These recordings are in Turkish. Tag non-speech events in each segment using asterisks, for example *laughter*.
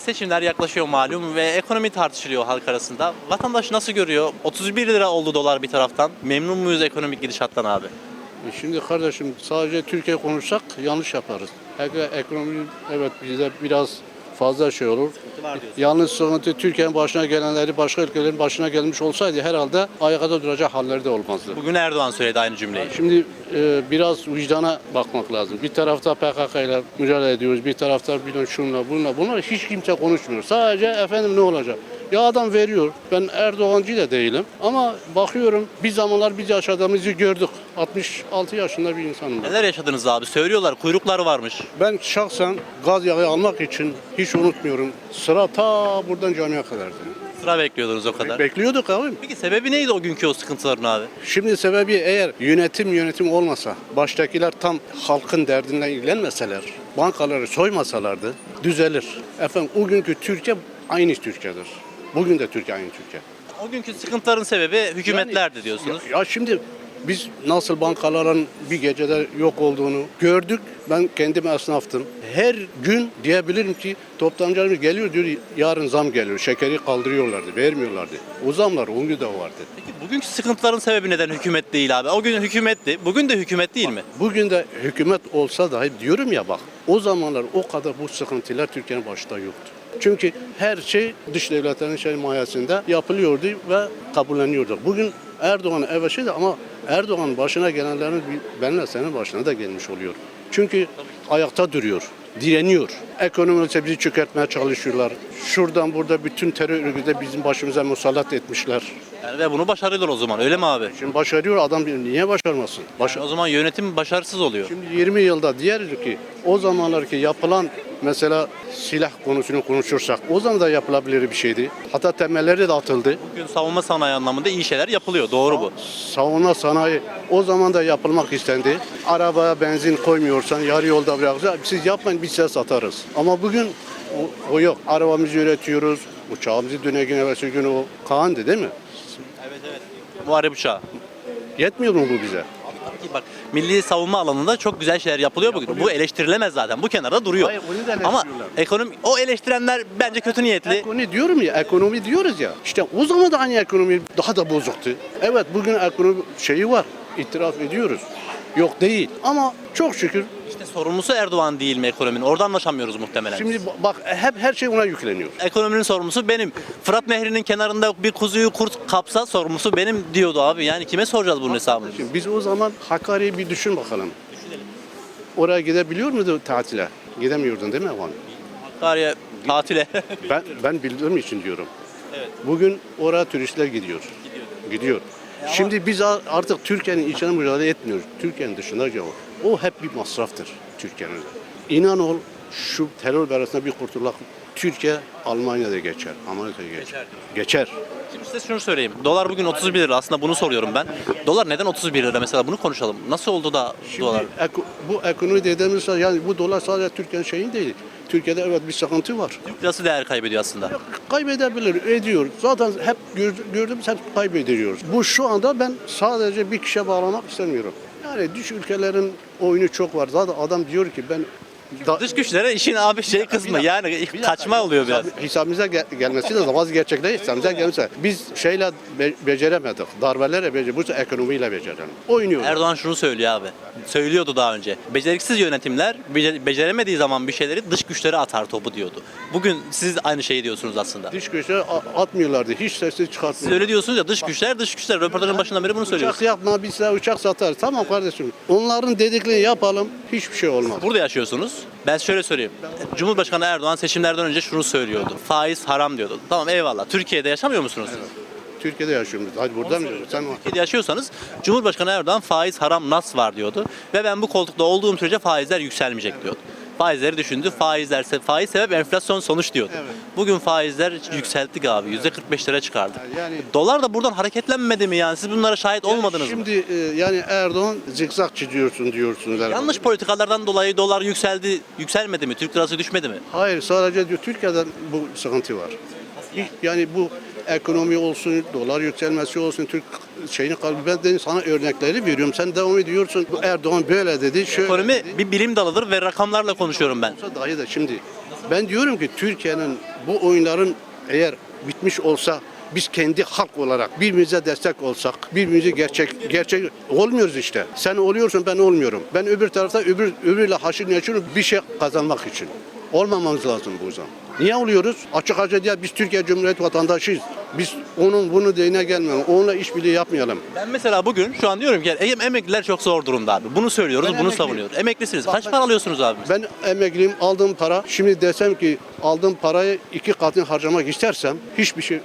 Seçimler yaklaşıyor malum ve ekonomi tartışılıyor halk arasında. Vatandaş nasıl görüyor? 31 lira oldu dolar bir taraftan. Memnun muyuz ekonomik gidişattan abi? E Şimdi kardeşim sadece Türkiye konuşsak yanlış yaparız. Ek- Ekonomi evet bize biraz fazla şey olur. Yalnız sıkıntı Türkiye'nin başına gelenleri başka ülkelerin başına gelmiş olsaydı herhalde ayakta duracak halleri de olmazdı. Bugün Erdoğan söyledi aynı cümleyi. Şimdi e, biraz vicdana bakmak lazım. Bir tarafta PKK ile mücadele ediyoruz, bir tarafta bilmem şunla bununla. Bunlar hiç kimse konuşmuyor. Sadece efendim ne olacak? Ya adam veriyor. Ben Erdoğancı da değilim. Ama bakıyorum bir zamanlar biz yaşadığımızı gördük. 66 yaşında bir insanım ben. Neler yaşadınız abi? Söylüyorlar kuyruklar varmış. Ben şahsen gaz yağı almak için hiç unutmuyorum. Sıra ta buradan camiye kadardı. Sıra bekliyordunuz o kadar. Bekliyorduk abi. Peki sebebi neydi o günkü o sıkıntıların abi? Şimdi sebebi eğer yönetim yönetim olmasa, baştakiler tam halkın derdinden ilgilenmeseler, bankaları soymasalardı düzelir. Efendim o günkü Türkiye aynı Türkiye'dir. Bugün de Türkiye aynı Türkiye. O günkü sıkıntıların sebebi hükümetlerdi diyorsunuz. Ya, ya şimdi biz nasıl bankaların bir gecede yok olduğunu gördük. Ben kendim esnaftım. Her gün diyebilirim ki toptancılarımız geliyor diyor yarın zam geliyor. Şekeri kaldırıyorlardı, vermiyorlardı. O zamlar o gün de vardı. Peki bugünkü sıkıntıların sebebi neden hükümet değil abi? O gün hükümetti. Bugün de hükümet değil mi? Bugün de hükümet olsa dahi diyorum ya bak o zamanlar o kadar bu sıkıntılar Türkiye'nin başta yoktu. Çünkü her şey dış devletlerin şey mayasında yapılıyordu ve kabulleniyordu. Bugün Erdoğan evet şeydi ama Erdoğan başına gelenlerin benimle senin başına da gelmiş oluyor. Çünkü ayakta duruyor, direniyor. Ekonomide bizi çökertmeye çalışıyorlar. Şuradan burada bütün terör örgütü bizim başımıza musallat etmişler. Yani ve bunu başarıyorlar o zaman öyle mi abi? Şimdi başarıyor adam niye başarmasın? Baş- O zaman yönetim başarısız oluyor. Şimdi 20 yılda diğer ki o zamanlar ki yapılan mesela silah konusunu konuşursak o zaman da yapılabilir bir şeydi. Hatta temelleri de atıldı. Bugün savunma sanayi anlamında iyi şeyler yapılıyor. Doğru bu. Savunma sanayi o zaman da yapılmak istendi. Arabaya benzin koymuyorsan yarı yolda bırakırsan siz yapmayın biz size satarız. Ama bugün o, o yok. Arabamızı üretiyoruz. Uçağımızı düne gün evvelsi gün o Kaan'dı değil mi? Evet evet. Muharebe uçağı. Yetmiyor mu bu bize? Bak milli savunma alanında çok güzel şeyler yapılıyor bugün. Bu eleştirilemez zaten. Bu kenarda duruyor. Hayır, onu Ama ekonomi o eleştirenler bence kötü niyetli. Ekonomi diyorum ya, ekonomi diyoruz ya. İşte o zaman da aynı ekonomi daha da bozuktu. Evet bugün ekonomi şeyi var, itiraf ediyoruz. Yok değil ama çok şükür sorumlusu Erdoğan değil mi ekonominin? Orada anlaşamıyoruz muhtemelen. şimdi ba- bak hep her şey ona yükleniyor. ekonominin sorumlusu benim. Fırat Nehri'nin kenarında bir kuzuyu kurt kapsa sorumlusu benim diyordu abi. Yani kime soracağız bunun hesabını? Şimdi biz o zaman Hakkari'yi bir düşün bakalım. Oraya gidebiliyor muydu tatile? Gidemiyordun değil mi Evan? Hakkari'ye tatile. *laughs* Ben ben bildiğim için diyorum. Evet. Bugün oraya turistler gidiyor. Gidiyor. Şimdi biz artık Türkiye'nin içine mücadele etmiyoruz. Türkiye'nin dışında o. O hep bir masraftır Türkiye'nin. İnan ol şu terör belasında bir kurtulak Türkiye Almanya'da geçer. Amerika'da geçer. Geçer. Geçer. Şimdi size şunu söyleyeyim. Dolar bugün 31 lira. Aslında bunu soruyorum ben. Dolar neden 31 lira mesela? Bunu konuşalım. Nasıl oldu da Şimdi dolar? eko- bu ekonomi dediğimiz şey, yani bu dolar sadece Türkiye'nin şeyi değil. Türkiye'de evet bir sıkıntı var. Türk lirası değer kaybediyor aslında. Kaybedebilir, ediyor. Zaten hep gör- gördüğümüz hep kaybediyoruz. Bu şu anda ben sadece bir kişiye bağlamak istemiyorum. Yani dış ülkelerin oyunu çok var. Zaten adam diyor ki ben da, Dış güçlere işin abi şey kısmı yani kaçma oluyor biraz. hesab- Hesabımıza gel- gelmesi de bazı gerçekler hesabımıza gelmese. Biz şeyle be- beceremedik. Darbelerle beceremedik. Bu ekonomiyle becerelim. Oynuyoruz. Erdoğan şunu söylüyor abi. Söylüyordu daha önce. Beceriksiz yönetimler bece- beceremediği zaman bir şeyleri dış güçlere atar topu diyordu. Bugün siz aynı şeyi diyorsunuz aslında. Dış güçler a- atmıyorlardı. Hiç sesi Siz çıkartmıyorlardı. öyle diyorsunuz ya dış güçler dış güçler. Röportajın başından beri bunu Uçak söylüyoruz. yapma biz size uçak satarız. Tamam kardeşim. Onların dediklerini yapalım. Hiçbir şey olmaz. Burada yaşıyorsunuz. Ben şöyle söyleyeyim. Cumhurbaşkanı Erdoğan seçimlerden önce şunu söylüyordu. Faiz haram diyordu. Tamam eyvallah. Türkiye'de yaşamıyor musunuz? Türkiye'de yaşıyoruz. Hadi burada mı? Sen Türkiye'de yaşıyorsanız Cumhurbaşkanı Erdoğan faiz haram nas var diyordu. Ve ben bu koltukta olduğum sürece faizler yükselmeyecek diyordu. Faizleri düşündü. Faizler faiz sebep enflasyon sonuç diyordu. Evet. Bugün faizler yükselttik abi. %45'lere çıkardık. Yani Dolar da buradan hareketlenmedi mi yani? Siz bunlara şahit olmadınız mı? Şimdi e, yani Erdoğan zikzak çiziyorsun diyorsunuz. herhalde. Yanlış politikalardan dolayı dolar yükseldi, yükselmedi mi? Türk lirası düşmedi mi? Hayır sadece diyor Türkiye'de bu sıkıntı var. Yani bu ekonomi olsun, dolar yükselmesi olsun, Türk şeyini ben de sana örnekleri veriyorum. Sen devam ediyorsun. Erdoğan böyle dedi, şöyle Ekonomi dedi. bir bilim dalıdır ve rakamlarla konuşuyorum ben. Olsa dahi de şimdi Ben diyorum ki Türkiye'nin bu oyunların eğer bitmiş olsa biz kendi halk olarak birbirimize destek olsak, birbirimizi gerçek gerçek olmuyoruz işte. Sen oluyorsun ben olmuyorum. Ben öbür tarafta öbür öbürle haşır neşirim bir şey kazanmak için. Olmamamız lazım bu zaman. Niye oluyoruz? Açık açık diye biz Türkiye Cumhuriyeti vatandaşıyız. Biz onun bunu deyine gelmeyelim. Onunla işbirliği yapmayalım. Ben mesela bugün şu an diyorum ki em- emekliler çok zor durumda abi. Bunu söylüyoruz, Ben bunu emekliyim. savunuyoruz. Emeklisiniz. Bak Kaç ben- para alıyorsunuz abi? Ben emekliyim aldığım para şimdi desem ki aldığım parayı iki katını harcamak istersem hiçbir şey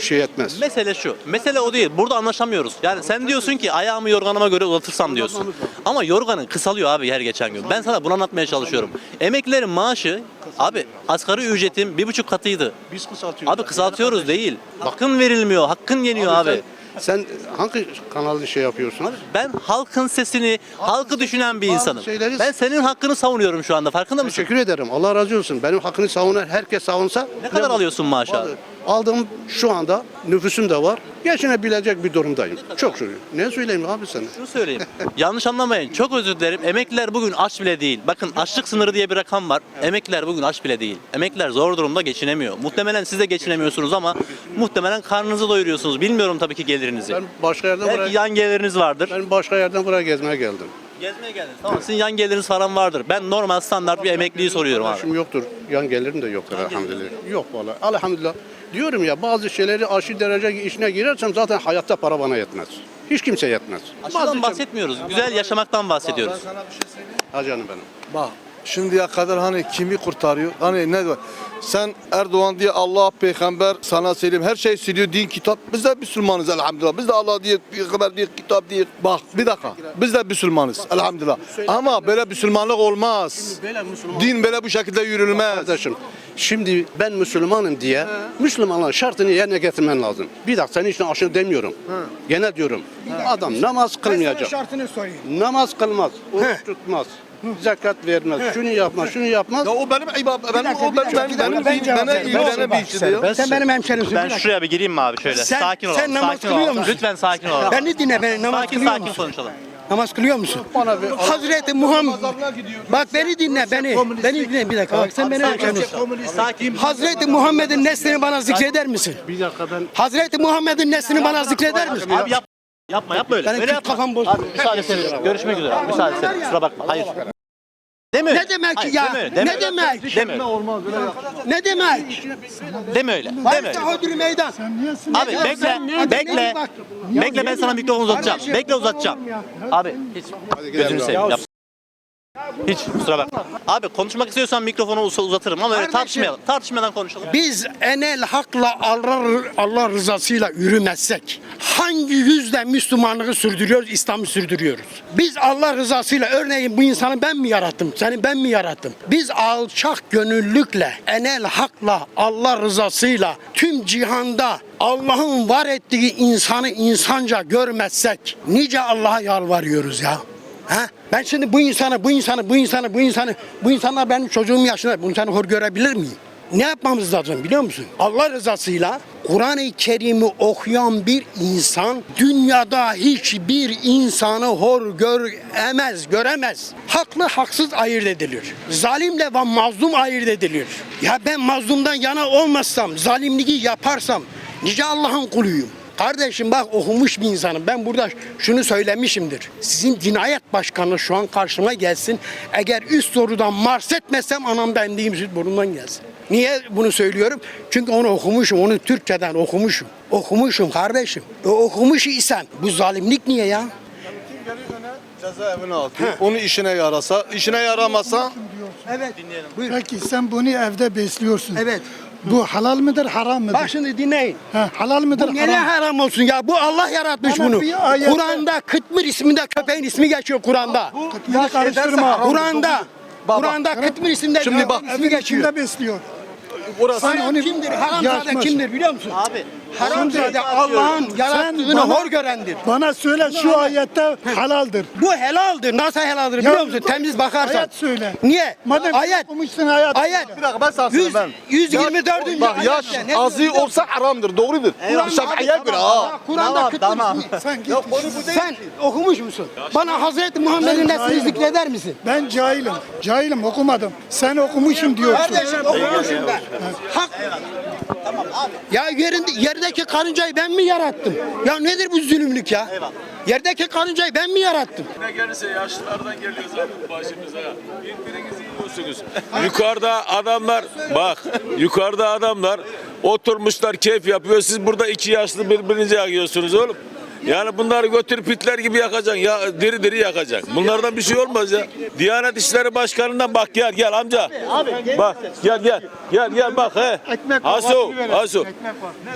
şey etmez. Mesele şu. Mesele o değil. Burada anlaşamıyoruz. Yani sen diyorsun ki ayağımı yorganıma göre uzatırsam diyorsun. Ama yorganın kısalıyor abi her geçen gün. Ben sana bunu anlatmaya çalışıyorum. Emeklilerin maaşı abi asgari ücretin bir buçuk katıydı. Biz kısaltıyoruz. Abi kısaltıyoruz değil. Hakkın verilmiyor. Hakkın yeniyor abi. Sen, sen hangi kanalda şey yapıyorsun? Ben halkın sesini, halkı düşünen bir insanım. şeyleri- Ben senin hakkını savunuyorum şu anda. Farkında mısın? Teşekkür ederim. Allah razı olsun. Benim hakkını savunan herkes savunsa. Ne kadar alıyorsun maaşı abi? Aldığım şu anda nüfusum da var. Geçinebilecek bir durumdayım. Çok şükür. Ne söyleyeyim abi sana? Şunu söyleyeyim. *laughs* Yanlış anlamayın. Çok özür dilerim. Emekliler bugün aç bile değil. Bakın açlık sınırı diye bir rakam var. Emekliler bugün aç bile değil. Emekliler zor durumda geçinemiyor. Muhtemelen siz de geçinemiyorsunuz ama muhtemelen karnınızı doyuruyorsunuz. Bilmiyorum tabii ki gelirinizi. Ben başka yerden Belki buraya, yan geliriniz vardır. ben başka yerden buraya gezmeye geldim. Gezmeye geldiniz. Tamam. Sizin yan geliriniz falan vardır. Ben normal standart bir emekliyi soruyorum abi. Şimdi yoktur. Yan gelirim de yoktur elhamdülillah. Yok vallahi. Elhamdülillah. Diyorum ya bazı şeyleri aşırı derece işine girersem zaten hayatta para bana yetmez. Hiç kimse yetmez. Aşıdan şey- bahsetmiyoruz. Güzel yaşamaktan bahsediyoruz. sana bir şey söyleyeyim. Ha canım benim. Bak şimdiye kadar hani kimi kurtarıyor? Hani ne var? Sen Erdoğan diye Allah peygamber sana söyleyeyim her şey siliyor din kitap. Biz de Müslümanız elhamdülillah. Biz de Allah diye peygamber diye kitap diye. Bak bir dakika. Biz de Müslümanız elhamdülillah. Ama böyle Müslümanlık olmaz. Böyle Müslüman Din böyle bu şekilde yürülmez. Kardeşim şimdi ben Müslümanım diye Müslümanların şartını yerine getirmen lazım. Bir dakika senin için aşırı demiyorum. Gene diyorum. Adam namaz kılmayacak. şartını sorayım. Namaz kılmaz, oruç tutmaz, zekat vermez, şunu yapmaz, şunu yapmaz. Ya o benim ibadet, benim dakika, o bir benim dakika, benim bir dakika, benim ben cevap bana vereyim. ilgilenen bir işti ya. Sen benim hemşerimsin. Ben bir dakika. şuraya bir gireyim mi abi şöyle? Sen- sakin olalım. sen namaz sakin kılıyor olalım. musun? Lütfen sakin olalım. Beni dinle beni namaz sakin kılıyor sakin musun? konuşalım. Namaz kılıyor musun? Bana bir- Hazreti Muhammed. Bak beni dinle beni. Beni dinle bir dakika. Bak sen benim hemşerimsin. Sakin. Hazreti Muhammed'in neslini bana zikreder misin? Bir dakika ben Hazreti Muhammed'in neslini bana zikreder misin? Abi yap. Yapma yapma öyle. Benim öyle yapma. kafam bozuldu. Abi müsaade ederim. Görüşmek üzere. Müsaade ederim. Kusura bakma. Hayır. Deme öyle. Ne demek Hayır, ya? Deme öyle. Deme Ne öyle. demek? Deme öyle. Ne demek? Deme öyle. Deme öyle. hodri meydan. Abi bekle. Bekle. Bekle ben sana mikrofonu uzatacağım. Bekle uzatacağım. Abi hiç gözünü seveyim. Hiç kusura bakma. Abi konuşmak istiyorsan mikrofonu uz- uzatırım ama öyle Kardeşim. tartışmayalım. Tartışmadan konuşalım. Biz enel hakla Allah, Allah rızasıyla yürümezsek hangi yüzle Müslümanlığı sürdürüyoruz, İslam'ı sürdürüyoruz? Biz Allah rızasıyla örneğin bu insanı ben mi yarattım, seni ben mi yarattım? Biz alçak gönüllükle, enel hakla, Allah rızasıyla tüm cihanda Allah'ın var ettiği insanı insanca görmezsek nice Allah'a yalvarıyoruz ya. Ha? Ben şimdi bu insanı, bu insanı, bu insanı, bu insanı, bu insanlar benim çocuğum yaşında, bu insanı hor görebilir miyim? Ne yapmamız lazım biliyor musun? Allah rızasıyla Kur'an-ı Kerim'i okuyan bir insan dünyada hiçbir insanı hor göremez, göremez. Haklı haksız ayırt edilir. Zalimle ve mazlum ayırt edilir. Ya ben mazlumdan yana olmazsam, zalimliği yaparsam nice Allah'ın kuluyum. Kardeşim bak okumuş bir insanım. Ben burada şunu söylemişimdir. Sizin dinayet başkanı şu an karşıma gelsin. Eğer üst sorudan mars etmezsem anamda emdiğim süt burnumdan gelsin. Niye bunu söylüyorum? Çünkü onu okumuşum, onu Türkçeden okumuşum. Okumuşum kardeşim. E, okumuş isen bu zalimlik niye ya? Cezaevine atıyor. Onu işine yarasa, işine yaramasa Evet. Buyur. Peki sen bunu evde besliyorsun. Evet. Bu halal mıdır, haram mıdır? Bak şimdi dinleyin. Ha, halal mıdır, Bu nereye haram? haram olsun ya? Bu Allah yaratmış Ama bunu. bir ayette- Kur'an'da Kıtmir isminde köpeğin ismi geçiyor Kur'an'da. Kıtmiri karıştırma. Kur'an'da Kur'an'da Kıtmir isminde Şimdi bak, ismi geçiyor. İçinde besliyor. orası Sen onu kimdir? Haramzade yaşmaz. kimdir biliyor musun? Abi Haram zade Allah'ın yarattığını bana- hor görendir. Bana söyle şu ayette halaldir. Bu helaldir. Nasıl helaldir biliyor musun? Temiz bakarsan. Ayet söyle. Niye? Madem ayet. okumuşsun ayet. Ayet. Bir dakika ben sana 100, söyleyeyim ben. 124. Bak yaş azı olsa haramdır doğrudur. Kur'an'da- Şafaiye göre ha. Kur'an'da kıtlık. Sen git. Sen okumuş musun? Bana Hazreti Muhammed'in neslini zikreder misin? Ben cahilim. Cahilim okumadım. Sen okumuşum diyorsun. Kardeşim okumuşum ben. Hak. Ya yerinde, yerdeki karıncayı ben mi yarattım? Ya nedir bu zulümlük ya? Yerdeki karıncayı ben mi yarattım? Ne gelirse yaşlılardan geliyor zaten başımıza. Birbirinizi yiyorsunuz. yukarıda adamlar bak yukarıda adamlar oturmuşlar keyif yapıyor. Siz burada iki yaşlı birbirinizi yakıyorsunuz oğlum. Yani bunları götürüp pitler gibi yakacaksın. Ya diri diri yakacaksın. Bunlardan bir şey olmaz ya. Diyanet İşleri Başkanı'ndan bak gel gel amca. Bak gel gel. Gel gel bak he. Asu, Asu.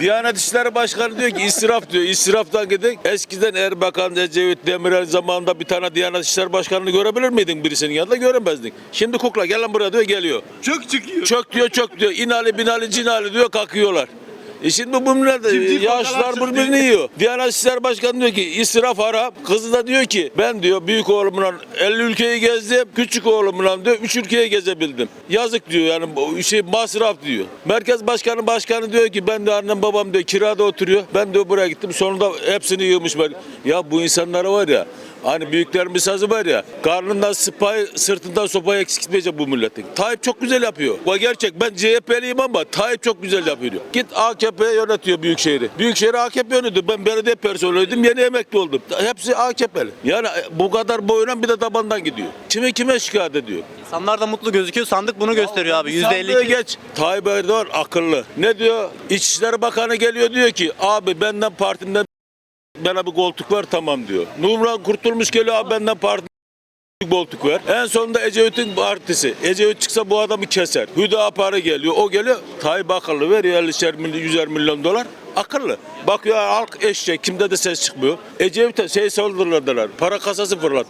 Diyanet İşleri Başkanı diyor ki israf diyor. İsraftan gidin. Eskiden Erbakan, Ecevit, Demirel zamanında bir tane Diyanet İşleri Başkanı'nı görebilir miydin birisinin yanında? Göremezdin. Şimdi kukla gel lan buraya diyor geliyor. Çök çıkıyor. Çök diyor çök diyor. İnali binali cinali diyor kalkıyorlar. E şimdi bunlar da yaşlılar birbirini yiyor. Diyanet İşleri Başkanı diyor ki israf haram. Kızı da diyor ki ben diyor büyük oğlumla 50 ülkeyi gezdim. Küçük oğlumla diyor 3 ülkeyi gezebildim. Yazık diyor yani bu şey masraf diyor. Merkez Başkanı Başkanı diyor ki ben de annem babam diyor kirada oturuyor. Ben de buraya gittim sonunda hepsini yığmış. ben. Ya bu insanlara var ya Hani büyüklerimiz sazı var ya, karnından sıpayı, sırtından sopayı eksik gitmeyecek bu milletin. Tayyip çok güzel yapıyor. O gerçek. Ben CHP'liyim ama Tayyip çok güzel yapıyor. diyor. Git AKP yönetiyor Büyükşehir'i. Büyükşehir'i AKP yönetiyor. Ben belediye personeliydim, yeni emekli oldum. Hepsi AKP'li. Yani bu kadar boyuna bir de tabandan gidiyor. Kime kime şikayet ediyor? İnsanlar da mutlu gözüküyor. Sandık bunu gösteriyor abi. Sandığı %52. geç. Tayyip Erdoğan akıllı. Ne diyor? İçişleri Bakanı geliyor diyor ki abi benden partimden bana bir koltuk ver tamam diyor. Numran Kurtulmuş geliyor abi benden parti koltuk ver. En sonunda Ecevit'in partisi. Ecevit çıksa bu adamı keser. Hüdapar'ı geliyor. O geliyor. Tayyip akıllı veriyor 50'şer milyon, 100'er milyon dolar. Akıllı. Bakıyor halk eşek. Kimde de ses çıkmıyor. Ecevit'e şey saldırırlar. Para kasası fırlat.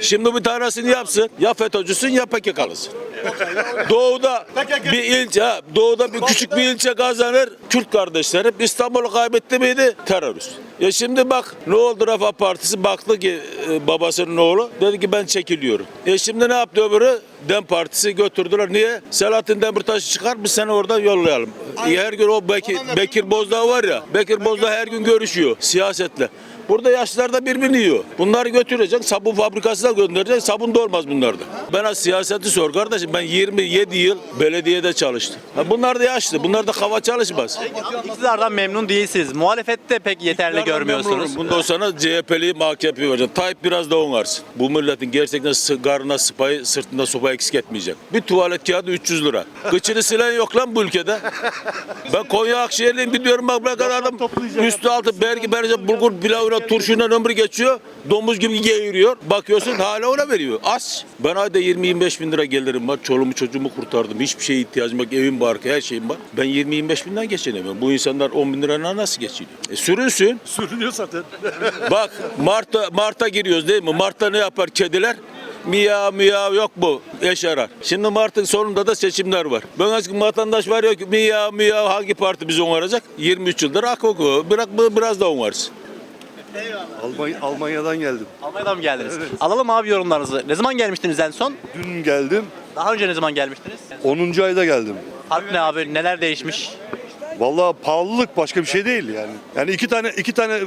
Şimdi bir tanesini yapsın. Ya FETÖ'cüsün ya PKK'lısın. Doğuda bir ilçe, doğuda bir küçük bir ilçe kazanır. Kürt kardeşlerim İstanbul'u kaybetti miydi? Terörist. Ya şimdi bak ne oldu Refah Partisi baktı ki e, babasının oğlu dedi ki ben çekiliyorum. E şimdi ne yaptı öbürü? Dem Partisi götürdüler. Niye? Selahattin Demirtaş'ı çıkar biz seni oradan yollayalım. E, her gün o Bekir, Bekir Bozdağ var ya. Bekir Bozdağ her gün görüşüyor siyasetle. Burada yaşlılar da birbirini yiyor. Bunları götürecek, sabun fabrikasına gönderecek, sabun da olmaz bunlarda. Bana siyaseti sor kardeşim. Ben 27 yıl belediyede çalıştım. Ha bunlar da yaşlı, bunlar da kafa çalışmaz. İktidardan memnun değilsiniz. Muhalefette pek yeterli İktidardan görmüyorsunuz. Bundan sonra CHP'li AKP verecek. Tayyip biraz da ongarsın. Bu milletin gerçekten karnına sıpayı, sırtında sopa eksik etmeyecek. Bir tuvalet kağıdı 300 lira. Kıçını silen yok lan bu ülkede. Ben Konya Akşehirliyim biliyorum bak ne kadar adam üstü altı bergi berce bulgur pilavına turşuyla ömrü geçiyor. Domuz gibi geğiriyor. Bakıyorsun hala ona veriyor. Az. Ben ayda 20-25 bin lira gelirim var. Çoluğumu çocuğumu kurtardım. Hiçbir şeye ihtiyacım yok. Evim var, her şeyim var. Ben 20-25 binden geçinemiyorum. Bu insanlar 10 bin lirayla nasıl geçiniyor? E sürünsün. Sürünüyor zaten. *laughs* Bak Mart'a Mart'a giriyoruz değil mi? Mart'ta ne yapar kediler? Miyav miyav yok bu eş arar. Şimdi Mart'ın sonunda da seçimler var. Ben azıcık vatandaş var yok miyav miyav hangi parti bizi onaracak? 23 yıldır AK oku. Bırak biraz da onvarsın. Almanya, Almanya'dan geldim. Almanya'dan mı geldiniz? Alalım abi yorumlarınızı. Ne zaman gelmiştiniz en son? Dün geldim. Daha önce ne zaman gelmiştiniz? 10. ayda geldim. Fark ne abi? Neler değişmiş? Vallahi pahalılık başka bir şey değil yani. Yani iki tane iki tane e,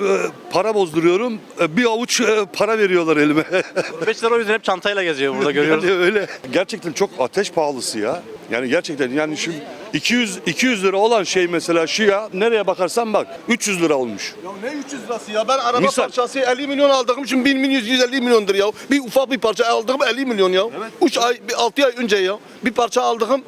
para bozduruyorum. e, bir avuç e, para veriyorlar elime. *laughs* Gurbetçiler o yüzden hep çantayla geziyor burada görüyoruz. Yani öyle. Gerçekten çok ateş pahalısı ya. Yani gerçekten yani şimdi 200 200 lira olan şey mesela şu ya nereye bakarsan bak 300 lira olmuş. Ya ne 300 lirası ya? Ben araba Misal. parçası 50 milyon aldığım için 1 milyon 150 milyondur ya. Bir ufak bir parça aldığım 50 milyon ya. 3 ay, 6 ay önce ya. Bir parça aldığım.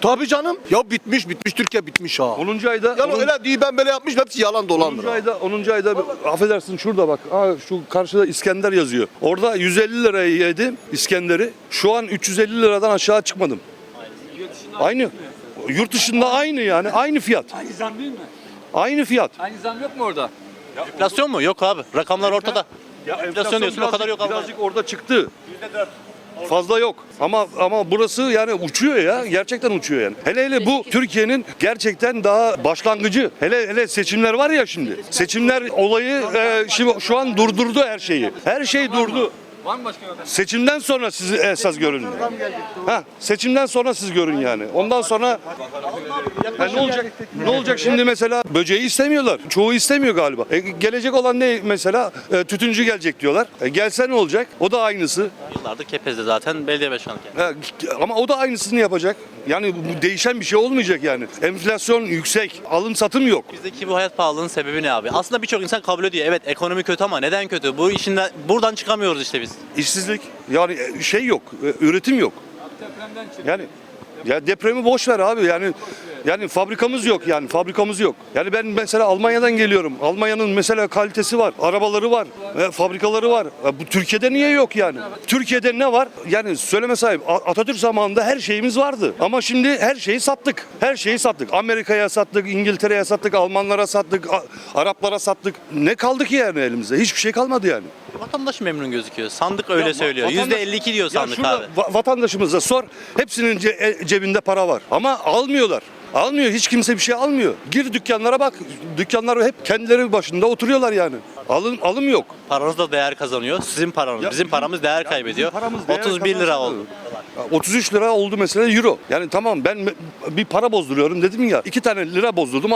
Tabii canım. Ya bitmiş bitmiş Türkiye bitmiş ha. 10. ayda Yani 10. öyle değil ben böyle yapmışım hepsi yalan dolandır. 10. ha. ayda 10. ayda bir- affedersin şurada bak. Aa, şu karşıda İskender yazıyor. Orada 150 liraya yedim İskender'i. Şu an 350 liradan aşağı çıkmadım. Aynı. Yurt dışında aynı yani. Aynı fiyat. Aynı zam değil mi? Aynı fiyat. Aynı zam yok mu orada? Enflasyon mu? Yok abi. Rakamlar ortada. Ya Enflasyon diyorsun, o kadar yok abi. Birazcık orada çıktı. Fazla yok. Ama ama burası yani uçuyor ya. Gerçekten uçuyor yani. Hele hele bu Türkiye'nin gerçekten daha başlangıcı. Hele hele seçimler var ya şimdi. Seçimler olayı e, şimdi şu an durdurdu her şeyi. Her şey durdu. Seçimden sonra siz esas görün. Ha, seçimden sonra siz görün yani. Ondan sonra Ha, ne olacak? Ne olacak şimdi mesela? Böceği istemiyorlar. Çoğu istemiyor galiba. E, gelecek olan ne mesela? E, tütüncü gelecek diyorlar. E, gelse ne olacak? O da aynısı. Yıllardır Kepez'de zaten belediye başkanı kendisi. Ha, ama o da aynısını yapacak. Yani bu değişen bir şey olmayacak yani. Enflasyon yüksek, alım satım yok. Bizdeki bu hayat pahalılığının sebebi ne abi? Aslında birçok insan kabul ediyor. Evet ekonomi kötü ama neden kötü? Bu işinden buradan çıkamıyoruz işte biz. İşsizlik. Yani e, şey yok, e, üretim yok. Yani ya depremi boş ver abi yani yani fabrikamız yok yani fabrikamız yok. Yani ben mesela Almanya'dan geliyorum. Almanya'nın mesela kalitesi var, arabaları var, e, fabrikaları var. E, bu Türkiye'de niye yok yani? Türkiye'de ne var? Yani söyleme sahip Atatürk zamanında her şeyimiz vardı. Ama şimdi her şeyi sattık. Her şeyi sattık. Amerika'ya sattık, İngiltere'ye sattık, Almanlara sattık, A- Araplara sattık. Ne kaldı ki yani elimizde? Hiçbir şey kalmadı yani. Vatandaş memnun gözüküyor. Sandık öyle söylüyor. vatandaş- %52 diyor Ya sandık şurada abi. va- vatandaşımıza sor. Hepsinin ce- e- cebinde para var. Ama almıyorlar. Almıyor. Hiç kimse bir şey almıyor. Gir dükkanlara bak. Dükkanlar hep kendileri başında oturuyorlar yani. Alım alım yok. Paranız da değer kazanıyor. Sizin paranız. Ya bizim paramız değer Ya kaybediyor. paramız değer 31 lira kazansın. oldu. Ya 33 lira oldu mesela euro. Yani tamam ben bir para bozduruyorum dedim ya. iki tane lira bozdurdum.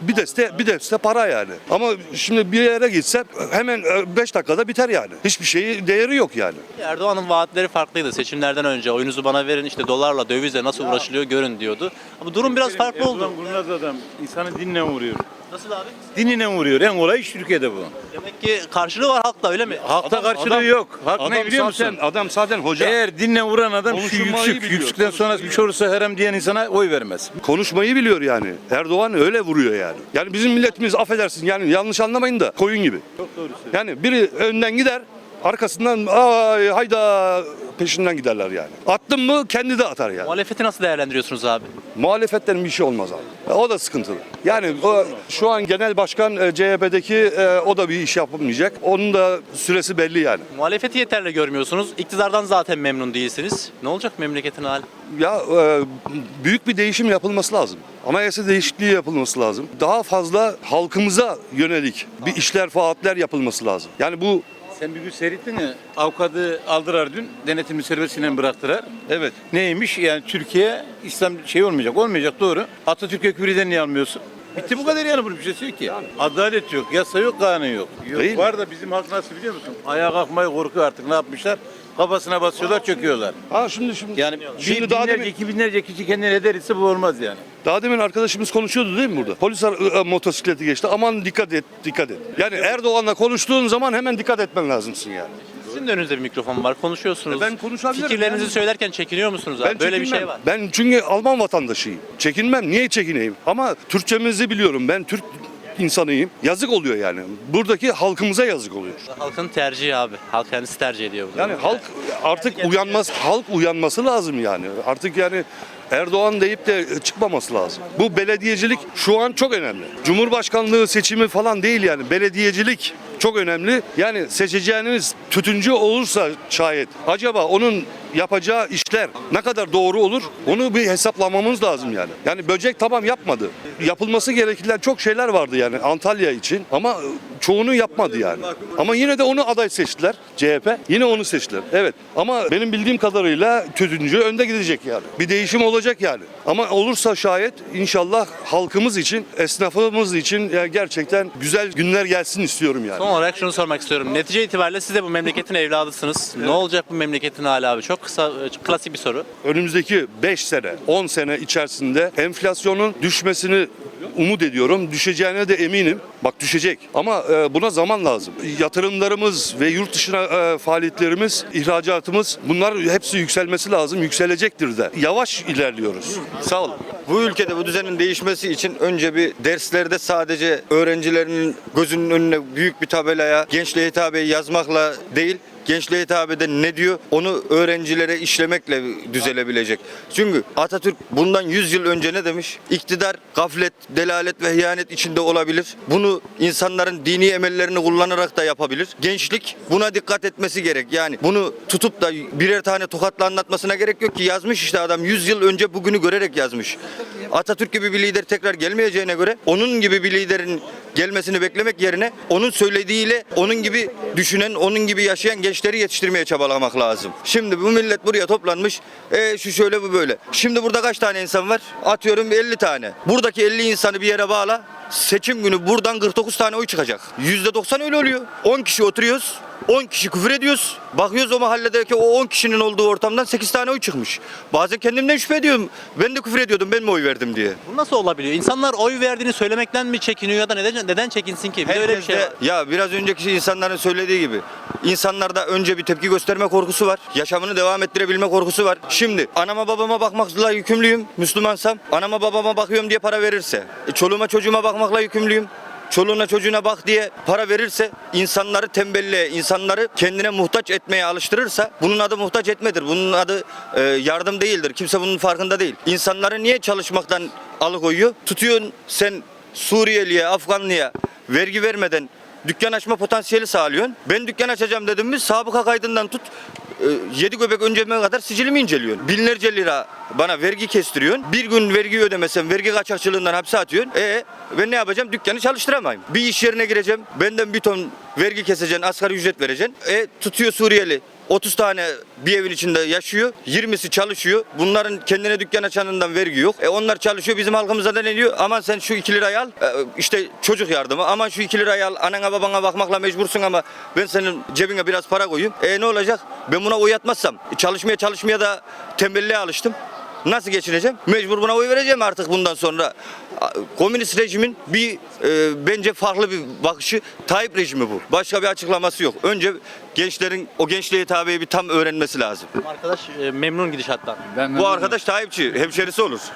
Bir deste bir deste para yani. Ama şimdi bir yere gitsem hemen 5 dakikada biter yani. Hiçbir şeyi değeri yok yani. Erdoğan'ın vaatleri farklıydı. Seçimlerden önce oyunuzu bana verin işte dolarla dövizle nasıl uğraşılıyor görün diyordu. Ama durum biraz farklı oldu. Erdoğan kurnaz adam. İnsanı dinle vuruyor. Nasıl abi? Dinine vuruyor. En kolay iş Türkiye'de bu. Demek ki karşılığı var halkta öyle mi? Halkta Adam- karşılığı adam- yok. Halk Adam ne biliyor zaten, musun? Adam zaten hoca. Eğer dinle vuran adam şu Konuşulmayı yüksük. biliyor, Yüksükten sonra bir şey olursa herem diyen insana oy vermez. konuşmayı biliyor yani. Erdoğan öyle vuruyor yani. Yani bizim milletimiz affedersin yani yanlış anlamayın da koyun gibi. Çok doğru Yani biri önden gider arkasından ay hayda peşinden giderler yani. Attın mı kendi de atar yani. Muhalefeti nasıl değerlendiriyorsunuz abi? Muhalefetten bir şey olmaz abi. O da sıkıntılı. Yani o, şu an genel başkan e, CHP'deki e, o da bir iş yapamayacak. Onun da süresi belli yani. Muhalefeti yeterli görmüyorsunuz. İktidardan zaten memnun değilsiniz. Ne olacak memleketin hali? Ya e, büyük bir değişim yapılması lazım. Anayasa değişikliği yapılması lazım. Daha fazla halkımıza yönelik bir işler, faatler yapılması lazım. Yani bu Sen bir gün seyrettin mi? Avukatı aldılar dün. Denetimli serbestliğinden bıraktılar. evet Neymiş? Yani Türkiye İslam şey olmayacak. Olmayacak doğru. Atatürk'e küfreden niye almıyorsun? Bitti bu kadar yani bunun bir şeysi yok ki. Adalet yok, yasa yok, kanun yok. yok. Değil? Var da bizim halk nasıl biliyor musun? Ayağa kalkmayı korkuyor artık. Ne yapmışlar? Kafasına basıyorlar, çöküyorlar. Ha şimdi şimdi Yani şimdi bir daha binlerce, demin, iki binlerce kişi kendini eder ise bu olmaz yani. daha demin arkadaşımız konuşuyordu değil mi burada? Polis ar- e, motosikleti geçti. Aman dikkat et, dikkat et. Yani Erdoğan'la konuştuğun zaman hemen dikkat etmen lazımsın yani. Sizin de önünüzde bir mikrofon var. Konuşuyorsunuz. E ben konuşabilirim Fikirlerinizi yani. söylerken çekiniyor musunuz abi? Böyle bir çekinmem. şey var. Ben çünkü Alman vatandaşıyım. Çekinmem. Niye çekineyim? Ama Türkçemizi biliyorum. Ben Türk insanıyım. Yazık oluyor yani. Buradaki halkımıza yazık oluyor. Halkın tercihi abi. Halk kendisi tercih ediyor bunu. Yani halk artık uyanması, halk uyanması lazım yani. Artık yani Erdoğan deyip de çıkmaması lazım. Bu belediyecilik şu an çok önemli. Cumhurbaşkanlığı seçimi falan değil yani. Belediyecilik çok önemli. Yani seçeceğiniz tütüncü olursa şayet acaba onun yapacağı işler ne kadar doğru olur onu bir hesaplamamız lazım yani. Yani böcek tamam yapmadı. Yapılması gereken çok şeyler vardı yani Antalya için ama çoğunu yapmadı yani. Ama yine de onu aday seçtiler CHP. Yine onu seçtiler. Evet. Ama benim bildiğim kadarıyla tütüncü önde gidecek yani. Bir değişim olacak yani. Ama olursa şayet inşallah halkımız için, esnafımız için yani gerçekten güzel günler gelsin istiyorum yani. Son olarak şunu sormak istiyorum. Netice itibariyle siz de bu memleketin evladısınız. Ne olacak bu memleketin hali abi? Çok kısa, e, klasik bir soru. önümüzdeki 5 sene, 10 sene içerisinde enflasyonun düşmesini umut ediyorum. Düşeceğine de eminim. Bak düşecek. Ama e, buna zaman lazım. Yatırımlarımız ve yurt dışına e, faaliyetlerimiz, ihracatımız bunlar hepsi yükselmesi lazım. Yükselecektir de. Yavaş ilerliyoruz. Sağ olun. Bu ülkede bu düzenin değişmesi için önce bir derslerde sadece öğrencilerin gözünün önüne büyük bir tabelaya gençliğe hitabeyi yazmakla değil, gençliğe hitap eden ne diyor onu öğrencilere işlemekle düzelebilecek. Çünkü Atatürk bundan 100 yıl önce ne demiş? İktidar gaflet, delalet ve hıyanet içinde olabilir. Bunu insanların dini emellerini kullanarak da yapabilir. Gençlik buna dikkat etmesi gerek. Yani bunu tutup da birer tane tokatla anlatmasına gerek yok ki yazmış işte adam 100 yıl önce bugünü görerek yazmış. Atatürk gibi bir lider tekrar gelmeyeceğine göre onun gibi bir liderin gelmesini beklemek yerine onun söylediğiyle onun gibi düşünen, onun gibi yaşayan gençleri yetiştirmeye çabalamak lazım. Şimdi bu millet buraya toplanmış. E, şu şöyle bu böyle. Şimdi burada kaç tane insan var? Atıyorum 50 tane. Buradaki 50 insanı bir yere bağla. Seçim günü buradan 49 tane oy çıkacak. %90 öyle oluyor. 10 kişi oturuyoruz. 10 kişi küfür ediyoruz. Bakıyoruz o mahalledeki o 10 kişinin olduğu ortamdan 8 tane oy çıkmış. Bazen kendimden şüphe ediyorum. Ben de küfür ediyordum ben mi oy verdim diye. Bu nasıl olabiliyor? İnsanlar oy verdiğini söylemekten mi çekiniyor ya da neden neden çekinsin ki? Bir de öyle bir şey var. Herkeste- Ya biraz önceki insanların söylediği gibi insanlarda önce bir tepki gösterme korkusu var. Yaşamını devam ettirebilme korkusu var. Şimdi anama babama bakmakla yükümlüyüm Müslümansam. Anama babama bakıyorum diye para verirse. E, çoluğuma çocuğuma bakmakla yükümlüyüm. Çoluğuna çocuğuna bak diye para verirse insanları tembelliğe, insanları kendine muhtaç etmeye alıştırırsa bunun adı muhtaç etmedir. Bunun adı e, yardım değildir. Kimse bunun farkında değil. İnsanları niye çalışmaktan alıkoyuyor? Tutuyorsun sen Suriyeliye, Afganlıya vergi vermeden dükkan açma potansiyeli sağlıyorsun. Ben dükkan açacağım dedim mi sabıka kaydından tut e, yedi göbek önceme kadar sicilimi inceliyorsun. Binlerce lira bana vergi kestiriyorsun. Bir gün vergi ödemesem vergi kaçakçılığından hapse atıyorsun. E ben ne yapacağım? Dükkanı çalıştıramayım. Bir iş yerine gireceğim. Benden bir ton vergi keseceksin, asgari ücret vereceksin. E tutuyor Suriyeli. 30 tane bir evin içinde yaşıyor. 20'si çalışıyor. Bunların kendine dükkan açanından vergi yok. E onlar çalışıyor. Bizim halkımıza da ne diyor? Aman sen şu 2 lirayı al. E, işte çocuk yardımı. Aman şu 2 lirayı al. Anana babana bakmakla mecbursun ama ben senin cebine biraz para koyayım. E ne olacak? Ben buna oy atmazsam. e, çalışmaya çalışmaya da tembelliğe alıştım. Nasıl geçineceğim? Mecbur buna oy vereceğim artık bundan sonra. Komünist rejimin bir e, bence farklı bir bakışı Tayyip rejimi bu. Başka bir açıklaması yok. Önce gençlerin o gençliğe tabiyi bir tam öğrenmesi lazım. Arkadaş e, memnun gidişattan. Bu arkadaş Tayyipçi, hemşerisi olur. *laughs*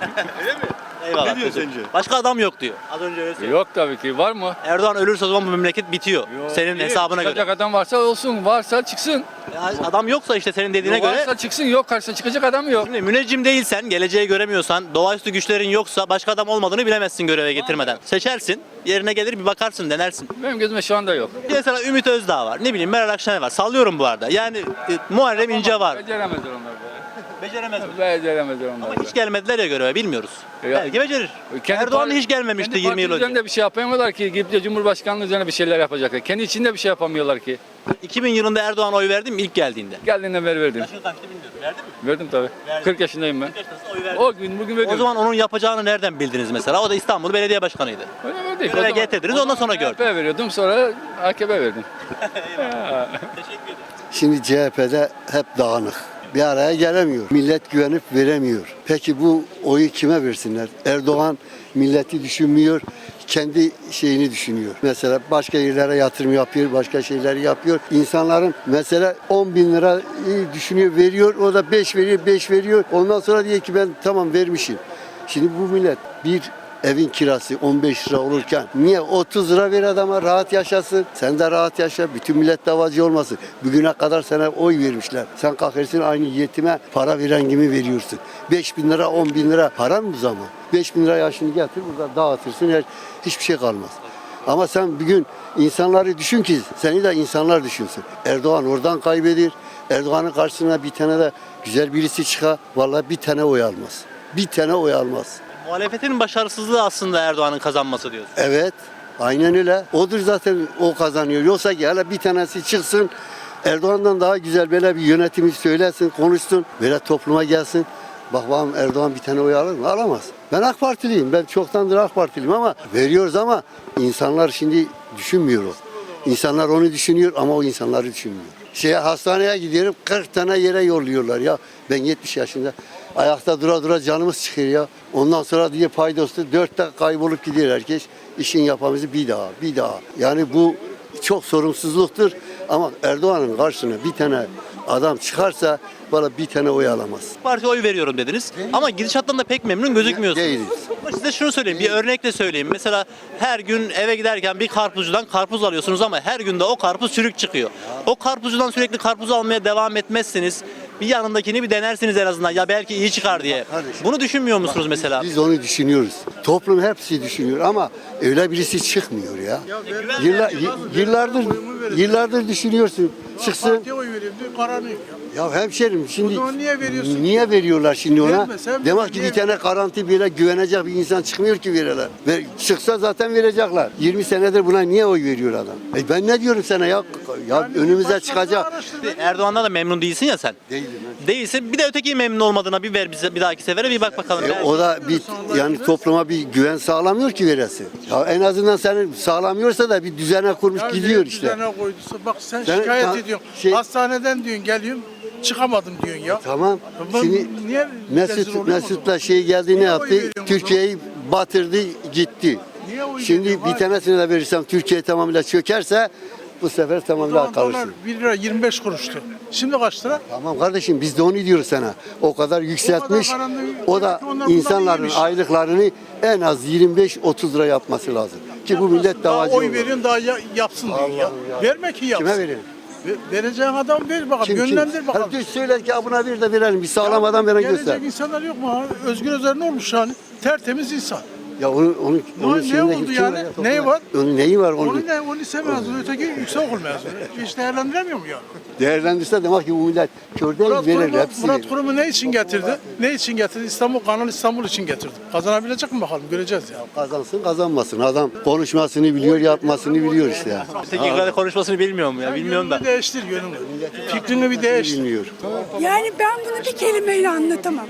Eyvallah. Ne diyor teşekkür- sence? Başka adam yok diyor. Az önce öyle söyledi. Yok tabii ki. Var mı? Erdoğan ölürse o zaman bu memleket bitiyor. senin İyi, hesabına çıkacak göre. adam varsa olsun. Varsa çıksın. Ya adam yoksa işte senin dediğine Yok, göre varsa çıksın. Yok karşısına çıkacak adam yok. Şimdi müneccim değilsen, geleceği göremiyorsan, doğaüstü güçlerin yoksa başka adam olmadığını bilemezsin göreve getirmeden. Seçersin, yerine gelir bir bakarsın, denersin. Benim gözüme şu anda yok. Mesela Ümit Özdağ var, ne bileyim Meral Akşener var. Sallıyorum bu arada. Yani e, Muharrem İnce var. Beceremezler onlar be. Beceremez mi? Beceremezler onlar. Ama hiç gelmediler ya göreve, bilmiyoruz. Ya- Belki becerir. Kendi Erdoğan par- hiç gelmemişti kendi 20 yıl önce. üzerinde bir şey yapamıyorlar ki. Gidip de Cumhurbaşkanlığı üzerine bir şeyler yapacaklar. Kendi içinde bir şey yapamıyorlar ki. 2000 yılında Erdoğan oy verdi mi ilk geldiğinde? Geldiğinden beri verdim. Yaşını kaçtı bilmiyorum. Verdi mi? Verdim tabii. 40 yaşındayım ben. Oy verdi. O gün bugün verdim. O zaman onun yapacağını nereden bildiniz mesela? O da İstanbul Belediye Başkanıydı. Öyle verdik. Göreve getirdiniz, ondan sonra gördüm. AKP veriyordum sonra AKP verdim. *laughs* Şimdi CHP'de hep dağınık. Bir araya gelemiyor. Millet güvenip veremiyor. Peki bu oyu kime versinler? Erdoğan milleti düşünmüyor. Kendi şeyini düşünüyor. Mesela başka yerlere yatırım yapıyor, başka şeyleri yapıyor. İnsanların mesela 10 bin lira düşünüyor, veriyor. O da 5 veriyor, 5 veriyor. Ondan sonra diyor ki ben tamam vermişim. Şimdi bu millet bir evin kirası 15 lira olurken niye 30 lira ver adama rahat yaşasın. Sen de rahat yaşa. Bütün millet davacı olmasın. Bugüne kadar sana oy vermişler. Sen kalkırsın aynı yetime para veren gibi veriyorsun. 5 bin lira 10 bin lira para mı bu zaman? 5 bin lira yaşını getir burada dağıtırsın her, hiçbir şey kalmaz. Ama sen bugün insanları düşün ki seni de insanlar düşünsün. Erdoğan oradan kaybedir. Erdoğan'ın karşısına bir tane de güzel birisi çıkar. Vallahi bir tane oy almaz. Bir tane oy almaz. Muhalefetin başarısızlığı aslında Erdoğan'ın kazanması diyorsun. Evet. Aynen öyle. Odur zaten o kazanıyor. Yoksa ki hele bir tanesi çıksın Erdoğan'dan daha güzel böyle bir yönetimi söylesin, konuşsun. Böyle topluma gelsin. Bak bakalım Erdoğan bir tane oy alır mı? Alamaz. Ben AK Partiliyim. Ben çoktandır AK Partiliyim ama veriyoruz ama insanlar şimdi düşünmüyor o. İnsanlar onu düşünüyor ama o insanları düşünmüyor. Şeye, hastaneye gidiyorum 40 tane yere yolluyorlar ya. Ben 70 yaşında ayakta dura dura canımız çıkıyor ya. Ondan sonra diye paydostu 4 dakika kaybolup gidiyor herkes. İşin yapamızı bir daha bir daha. Yani bu çok sorumsuzluktur ama Erdoğan'ın karşısına bir tane adam çıkarsa valla bir tane oy alamaz. Parti oy veriyorum dediniz. Ama gidişattan da pek memnun gözükmüyorsunuz. Değiliz. Ama size şunu söyleyeyim, bir örnekle söyleyeyim. Mesela her gün eve giderken bir karpuzcudan karpuz alıyorsunuz ama her günde o karpuz çürük çıkıyor. O karpuzcudan sürekli karpuz almaya devam etmezseniz bir yanındakini bir denersiniz en azından. Ya belki iyi çıkar diye. Kardeşim. Bunu düşünmüyor musunuz mesela? Biz onu düşünüyoruz. Toplum hepsi düşünüyor ama öyle birisi çıkmıyor ya. Yıllar, y- yıllardır yıllardır düşünüyorsun. Çıksın. Partiye oy veriyorum diyor karanıyor. Ya hemşerim şimdi O zaman niye veriyorsun? niye veriyorlar şimdi ona? Vermesen Demek ki bir tane garanti böyle güvenecek bir insan çıkmıyor ki verirler. Ve çıksa zaten verecekler. 20 senedir buna niye oy veriyor adam? E ben ne diyorum sana ya? Ya önümüze çıkacak. Erdoğan'dan da memnun değilsin ya sen. Değilim. Değilse bir de öteki memnun olmadığına bir ver bize bir dahaki sefere bir bak bakalım. E, o da bir yani topluma bir güven sağlamıyor ki veresin. Ya en azından senin sağlamıyorsa da bir düzene kurmuş gidiyor işte. Koyduysa bak sen, Sen- şikayet ta- ediyorsun. şey- Hastaneden diyorsun geliyorum çıkamadım diyorsun ya. Tamam. Ben Şimdi niye Mesut o Mesut'la şey geldi ne Niye oy yaptı? o Türkiye'yi batırdı, gitti. Niye Şimdi bir Hayır. tanesine de verirsem Türkiye tamamıyla çökerse bu sefer tamamıyla kalırsın. 1 lira 25 kuruştu. Şimdi kaç lira? Tamam kardeşim biz de onu diyoruz sana. O kadar yükseltmiş. O da ki onlar bundan insanların aylıklarını en az 25-30 lira yapması lazım. Ki bu millet Daha davacı oy olur. daha ya- yapsın diyorsun ya. Verme ki yapsın. Kime verelim? Ve- Vereceğin adam ver bakalım. Yönlendir bakalım. Hadi söyle ki buna bir de verelim. Bir sağlam adam veren Gelecek göster. insanlar yok mu? abi? Özgür Özel ne olmuş yani? Tertemiz insan. Ya onun, onun, onun ne oldu yani? var ya, Neyi var? Onun neyi var? Onun, Onun ne? O lise mezunu, öteki yüksek okul mezunu. Hiç değerlendiremiyor mu yani? Değerlendirse demek ki bu millet kör değil Murat verir Kurum'u, hepsi. Murat. Kurum'u ne için getirdi? Ne için getirdi? İstanbul, Kanal İstanbul için getirdi. Kazanabilecek mi bakalım? Göreceğiz ya. Kazansın kazanmasın. Adam konuşmasını biliyor, yapmasını biliyor işte. ya. Tekirdağ'da konuşmasını bilmiyor mu ya? Bilmiyorum da. Değiştir yönünü. Fikrini bir değiştir. Bilmiyor. Yani ben bunu bir kelimeyle anlatamam.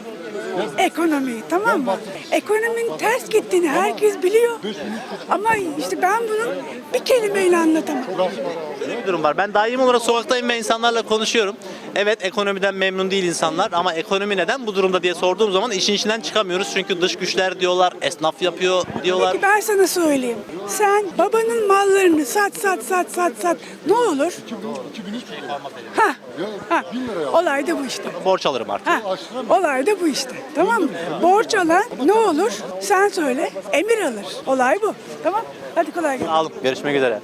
Ekonomiyi tamam mı? Ekonominin ters gittiğini herkes biliyor. Ama işte ben bunu bir kelimeyle anlatamam. Şöyle bir durum var. Ben daim olarak sokaktayım ve insanlarla konuşuyorum. Evet ekonomiden memnun değil insanlar ama ekonomi neden bu durumda diye sorduğum zaman işin içinden çıkamıyoruz. Çünkü dış güçler diyorlar, esnaf yapıyor diyorlar. Peki ben sana söyleyeyim. Sen babanın mallarını sat sat sat sat sat. Ne olur? Ha, ha. Olay da bu işte. Borç alırım artık. Ha, olay da bu işte. Tamam mı? Borç alan ne olur? Sen söyle. Emir alır. Olay bu. Tamam? Hadi kolay gelsin. Aldım. Görüşmek üzere.